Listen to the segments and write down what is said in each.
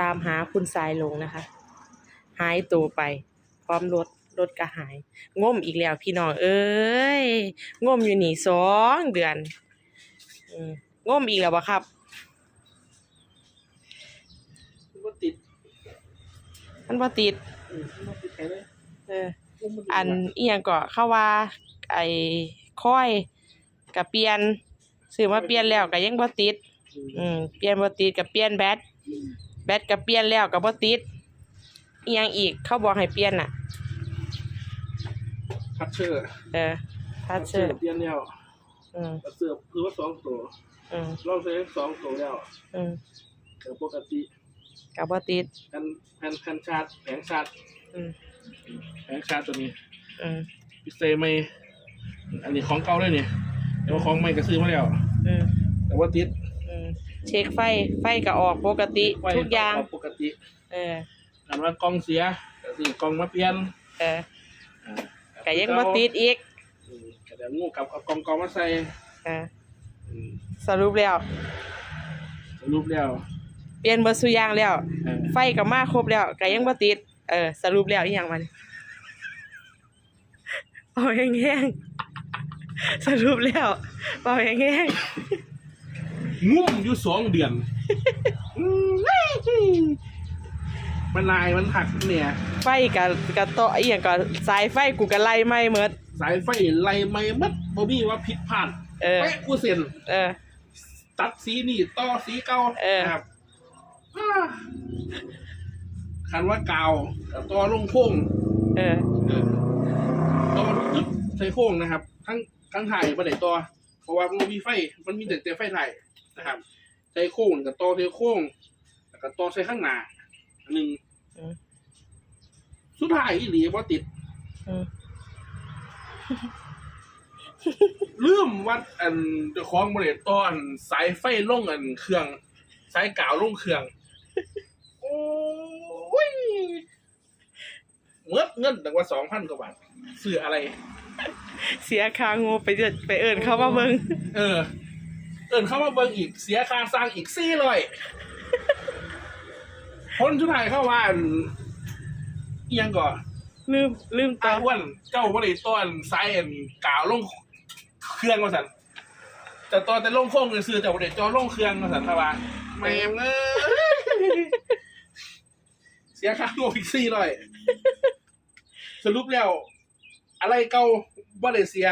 ตามหาคุณสายลงนะคะ หายตัวไป พร้อมรถรถก็หาย ง่มอีกแล้วพี่น้องเอ้ยง่มอยู่นี่สองเดือนอืมง่มอีกแล้วบ่ครับมันติด มันบ่ติดอืมมันติดใครเลยเอออันอีหยังก็เข้าว่า ไอ้ค่อยก็เปลี่ยนซื้อมาเปลี่ยนแล้วก็ยังบ่ติด อืมเปลี่ยนบ่ติดก็เปลี่ยนแบตแบตก็เปลี่ยนแล้วก็บ่ติดอีหยังอีกเขาบอกให้เปลี่ยนน่ะ คัตเชอร์เออทัชเชอร์เปลี่ยนแล้วอืมคัตเชอร์คือว่าสองตัวอืมลองใช้สองตัวแล้วอืมแต่ปกติก็บ่ติด แผ่นแผ่นแผ่นชาร์จแผงชาร์จอืมแผงชาร์จตัวนี้ อืมพิเศษไม่ อันนี้ของเก่าเลยนี่แต่ว่าของใหม่ก็ซื้อมาแล้ว อืมแต่ว่าติดอืม เช็คไฟ ไฟก็ออกปกติไฟทุกอย่าง ปกติเอออันว่ากล้องเสียก็ซื้อกล้องมาเปลี่ยนเอออ่าก็ยังบ่ติดอีกอืมก็เดี๋ยวงูกลับเอากล้องเก่ามาใส่เอออืมสรุปแล้ว สรุปแล้วเปลี่ยนเบิดซุอย่างแล้ว เออไฟก็มาครบแล้วก็ยังบ่ติด เออ สรุปแล้วอีหยังมันเอาแห้งๆสรุปแล้วเอาแห้ง งุ่มอยู่สองเดือนอืมมันลายมันหักเนี่ยๆไฟก็ก็ต่ออีหยังก็สายไฟกูก็ไล่ไหม้หมด สายไฟไล่ไม่มัดบ่มีว่าผิดพลาดเออเป๊ะกูเซ็นเออ ตัดสีนี่ต่อสีเก่าเออ นะครับอ่าคันว่ากาวกับต่อลงโค้งเออ เออต่อจุดใส่โค้งนะครับ ทั้งทั้งถ่ายประเด็ตัวเพราะว่ามันบ่มีไฟ มันมีแต่แต่ไฟถ่าย นะครับใส่โค้งกับต่อใส่โค้งแล้วก็ต่อใส่ข้างหน้าอันหนึ่งอืม สุดท้ายอีหลีบ่ติด อืมลืมวัดอันเจ้าของบริเวณตอนสายไฟลงอันเครื่อง สายกาวลงเครื่อง โอ้ยเมื่อเงินตั้งว่าสองพันกว่าบาทซื้ออะไร เสียค่างูไปเอิ้นไปเอิ้นเขามาเบิ่งเออ เอินเข้ามาเบิ่งอีกเสียค่าสร้างอีกสี่ร้อยคนชุดไทายเข้ามาอันอิหยังก่อนลืมลืมตาต่ออ้วนเจ้าบริต้นสายอันกาวลงเครื่องมาสันแต่ตอนแต่ลงโค้งซื้อๆแต่บริจอลงเครื่องมาสันทว่าแม่งเอ้ยเสียค่าโลอีกสี่ร้อยสรุปแล้ว อะไรเก่าบ่ได้เสีย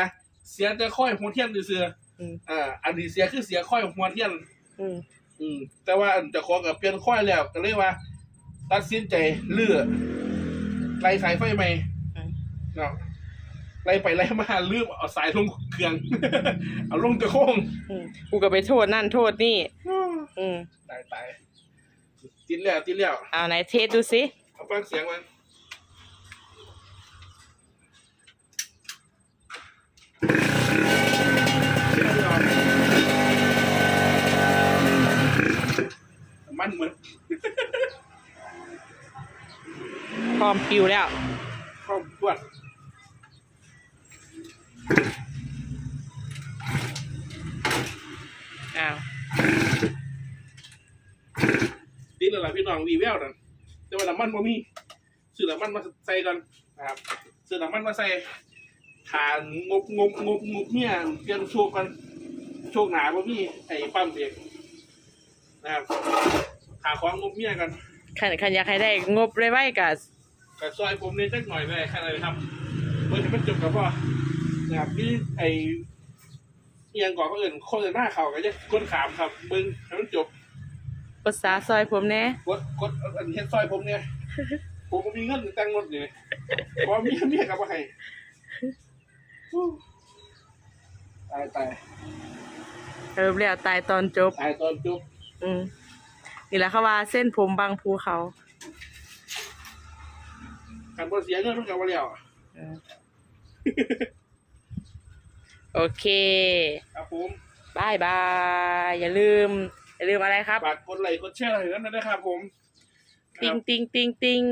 เสียแต่ค่อยหัวเทียนเสือ อืมๆอ่าอันนี้เสียคือเสียค่อยหัวเทียน อืมอืม แต่ว่าอันเจะของกับเปลี่ยนค่อยแล้วก็เลยว่า ตัดสินใจเลือกไล่สายไฟใหม่อืมเนาะไล่ไปไล่มาลืมเอาสายลงเครื่อง เอาลงกระโค้งอืมกูก็ไปโทษนั่นโทษนี่ อืมตายตายติดแล้วติดแล้วเอาไหนเทสดูสิเอาฟังเสียงมันมันเหมือนพร้อมปิวแล้วข้าวตวดอ้าว ติดแล้วล่ะพี่น้องวีแววนั่นแต่ว่าน้ำมันบ่มีซื้อน้ำมันมาใส่กันนะครับซื้อน้ำมันมาใส่ทานงบงบงบงบเนี่ยเตรียมโชคกันโชคหนาบ่มีไอ้ปั๊มเบรกนะครับ หาของงบเมียกันขันขันอยากให้ได้งบเลยไว้กับกับซอยผมเนี่ยจักหน่อยเลยแค่ไหนครับเพื่อจะมันจบกับพ่อนะครับนี่ไอ้เอียงก่อนก็เอื่นคนอื่นหน้าเขาก็จะก้นขามครับมึงให้มันจบปรึกษาซอยผมแหน่กดกดอันเฮ็ดซอยผมเนี่ยผมก็มีเงินแต่งรถอยู่เพราะเมียเมียกับว่าให้อู้ตายตายสรุปแล้วตายตอนจบตายตอนจบ อืม นี่แหละเขาว่าเส้นผมบางภูเขาการบ่เสียเงินมันกับว่าแล้วอืมโอเคครับผมบายบายอย่าลืม อย่าลืมอะไรครับฝากกดไลค์กดแชร์อะไรนั้นนะครับผมติงติงติงติง